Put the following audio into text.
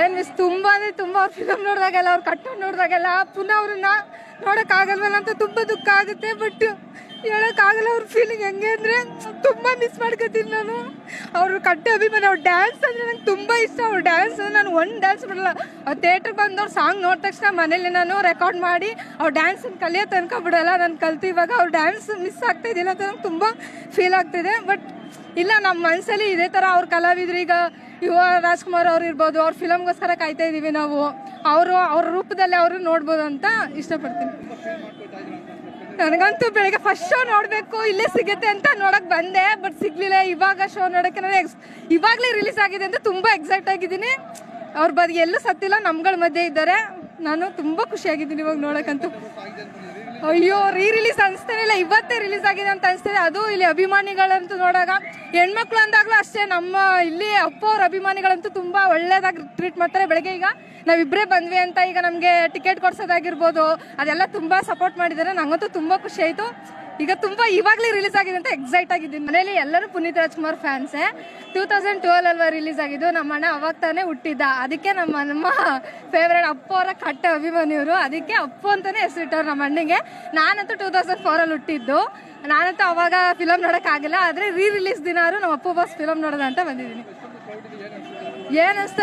ಏನ್ ಮಿಸ್ ತುಂಬಾ ಅಂದ್ರೆ ತುಂಬಾ ಅವ್ರ ಫಿಲಮ್ ನೋಡಿದಾಗೆಲ್ಲ, ಅವ್ರು ಕಟ್ಟೋದು ನೋಡಿದಾಗೆಲ್ಲ, ಪುನಃ ಅವ್ರನ್ನ ನೋಡಕ್ ಆಗಲ್ವಲ್ಲ ಅಂತ ತುಂಬಾ ದುಃಖ ಆಗುತ್ತೆ ಬಟ್ ಹೇಳಕ್ ಆಗಲ್ಲ ಅವ್ರ ಫೀಲಿಂಗ್ ಹೆಂಗೆ ಅಂದ್ರೆ ತುಂಬಾ ಮಿಸ್ ಮಾಡ್ಕೋತೀನಿ ನಾನು. ಅವ್ರ ಕಟ್ಟ ಅಭಿಮಾನಿ, ಅವ್ರ ಡ್ಯಾನ್ಸ್ ಅಂದ್ರೆ ನಂಗೆ ತುಂಬಾ ಇಷ್ಟ, ಅವ್ರ ಡ್ಯಾನ್ಸ್ ನಾನು ಒಂದು ಡ್ಯಾನ್ಸ್ ಬಿಡಲ್ಲ ಅವ್ರು ಥಿಯೇಟ್ರಿಗೆ ಬಂದವ್ರ ಸಾಂಗ್ ನೋಡಿದ ತಕ್ಷಣ ಮನೇಲಿ ನಾನು ರೆಕಾರ್ಡ್ ಮಾಡಿ, ಅವ್ರ ಡ್ಯಾನ್ಸ್ ಕಲಿಯೋ ತನಕ ಬಿಡಲ್ಲ. ನಾನು ಕಲ್ತು ಇವಾಗ ಅವ್ರ ಡ್ಯಾನ್ಸ್ ಮಿಸ್ ಆಗ್ತಾ ಇದ್ದಿಲ್ಲ ಅಂತ ನಂಗೆ ತುಂಬ ಫೀಲ್ ಆಗ್ತಿದೆ ಬಟ್ ಇಲ್ಲ ನಮ್ಮ ಮನಸ್ಸಲ್ಲಿ ಇದೇ ಥರ ಅವ್ರ ಕಲಾವಿದ್ರು. ಈಗ ಯುವ ರಾಜ್ಕುಮಾರ್ ಅವ್ರು ಇರ್ಬೋದು, ಅವ್ರ ಫಿಲಮ್ಗೋಸ್ಕರ ಕಾಯ್ತಾ ಇದ್ದೀವಿ ನಾವು. ಅವರು, ಅವ್ರ ರೂಪದಲ್ಲಿ ಅವರು ನೋಡ್ಬೋದು ಅಂತ ಇಷ್ಟಪಡ್ತೀನಿ. ನನಗಂತೂ ಬೆಳಗ್ಗೆ ಫಸ್ಟ್ ಶೋ ನೋಡಬೇಕು, ಇಲ್ಲೇ ಸಿಗುತ್ತೆ ಅಂತ ನೋಡಕ್ ಬಂದೆ ಬಟ್ ಸಿಗ್ಲಿಲ್ಲ. ಇವಾಗ ಶೋ ನೋಡಕ್ಕೆ ಎಕ್ಸ್ ಇವಾಗಲೇ ರಿಲೀಸ್ ಆಗಿದೆ ಅಂತ ತುಂಬ ಎಕ್ಸೈಟ್ ಆಗಿದ್ದೀನಿ. ಅವ್ರ ಬಗ್ಗೆ ಎಲ್ಲೂ ಸತ್ತಿಲ್ಲ, ನಮ್ಗಳ ಮಧ್ಯೆ ಇದ್ದಾರೆ. ನಾನು ತುಂಬ ಖುಷಿಯಾಗಿದ್ದೀನಿ ಇವಾಗ ನೋಡಕ್ಕಂತೂ. ಅಯ್ಯೋ ರೀ ರಿಲೀಸ್ ಅನಿಸ್ತಾನೆ ಇಲ್ಲ. ಇವತ್ತೇ ರಿಲೀಸ್ ಆಗಿದೆ ಅಂತ ಅನಿಸ್ತಿದೆ ಅದು ಇಲ್ಲಿ ಅಭಿಮಾನಿಗಳಂತೂ ನೋಡಾಗ ಹೆಣ್ಮಕ್ಳು ಅಂದಾಗಲೂ ಅಷ್ಟೇ. ನಮ್ಮ ಇಲ್ಲಿ ಅಪ್ಪ ಅವ್ರ ಅಭಿಮಾನಿಗಳಂತೂ ತುಂಬ ಒಳ್ಳೇದಾಗಿ ಟ್ರೀಟ್ ಮಾಡ್ತಾರೆ. ಬೆಳಗ್ಗೆ ಈಗ ನಾವಿಬ್ಬರೇ ಬಂದ್ವಿ ಅಂತ ಈಗ ನಮಗೆ ಟಿಕೆಟ್ ಕೊಡ್ಸೋದಾಗಿರ್ಬೋದು, ಅದೆಲ್ಲ ತುಂಬ ಸಪೋರ್ಟ್ ಮಾಡಿದ್ದಾರೆ. ನಂಗಂತೂ ತುಂಬ ಖುಷಿ ಆಯಿತು. ಈಗ ತುಂಬ ಇವಾಗಲೇ ರಿಲೀಸ್ ಆಗಿದೆ ಅಂತ ಎಕ್ಸೈಟ್ ಆಗಿದ್ದೀನಿ. ಮನೇಲಿ ಎಲ್ಲರೂ ಪುನೀತ್ ರಾಜ್ಕುಮಾರ್ ಫ್ಯಾನ್ಸೇ ಟೂ ತೌಸಂಡ್ ಟ್ವೆಲ್ ಅಲ್ವಾ ರಿಲೀಸ್ ಆಗಿದ್ದು ನಮ್ಮ ಅಣ್ಣ ಅವಾಗ ತಾನೇ ಹುಟ್ಟಿದ್ದ. ಅದಕ್ಕೆ ನಮ್ಮ ನಮ್ಮ ಫೇವ್ರೇಟ್ ಅಪ್ಪ ಅವರ ಕಟ್ಟ ಅಭಿಮಾನಿಯವರು. ಅದಕ್ಕೆ ಅಪ್ಪು ಅಂತಾನೆ ಹೆಸರಿಟ್ಟವ್ರು ನಮ್ಮ ಅಣ್ಣಗೆ. ನಾನಂತೂ ಟೂ ತೌಸಂಡ್ ಫೋರಲ್ಲಿ ಹುಟ್ಟಿದ್ದು. ನಾನಂತೂ ಅವಾಗ ಫಿಲಮ್ ನೋಡೋಕ್ಕಾಗಿಲ್ಲ ಆದರೆ ರೀ ರಿಲೀಸ್ ದಿನಾರು ನಮ್ಮ ಅಪ್ಪು ಬಾಸ್ ಫಿಲಮ್ ನೋಡೋದಂತ ಬಂದಿದ್ದೀನಿ. ಏನಿಸ್ತು